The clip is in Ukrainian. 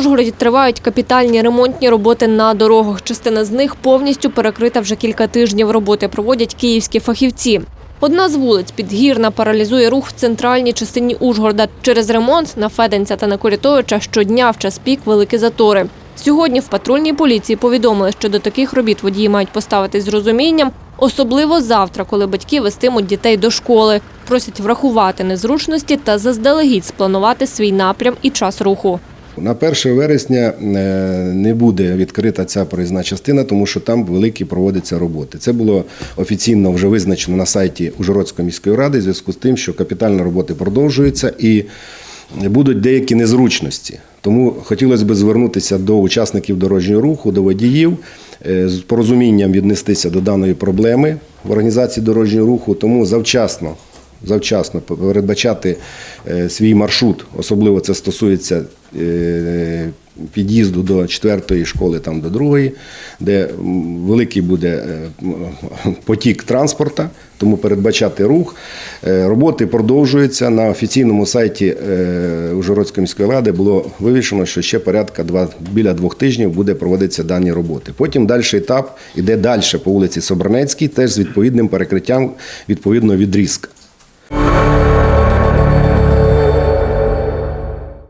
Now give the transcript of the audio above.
Ужгороді тривають капітальні ремонтні роботи на дорогах. Частина з них повністю перекрита вже кілька тижнів. Роботи проводять київські фахівці. Одна з вулиць Підгірна паралізує рух в центральній частині Ужгорода. Через ремонт на Феденця та на Корятовича щодня в час пік великі затори. Сьогодні в патрульній поліції повідомили, що до таких робіт водії мають поставитись з розумінням, особливо завтра, коли батьки вестимуть дітей до школи. Просять врахувати незручності та заздалегідь спланувати свій напрям і час руху. На 1 вересня е, не буде відкрита ця проїзна частина, тому що там великі проводяться роботи. Це було офіційно вже визначено на сайті Ужгородської міської ради в зв'язку з тим, що капітальні роботи продовжуються і будуть деякі незручності. Тому хотілося б звернутися до учасників дорожнього руху, до водіїв е, з порозумінням віднестися до даної проблеми в організації дорожнього руху, тому завчасно завчасно передбачати е, свій маршрут, особливо це стосується під'їзду до четвертої школи, там до другої, де великий буде е, потік транспорту, тому передбачати рух. Е, Роботи продовжуються. На офіційному сайті е, Ужгородської міської ради було вивішено, що ще порядка два, біля двох тижнів буде проводитися дані роботи. Потім далі етап іде далі по вулиці Собранецькій, теж з відповідним перекриттям відповідного відрізка.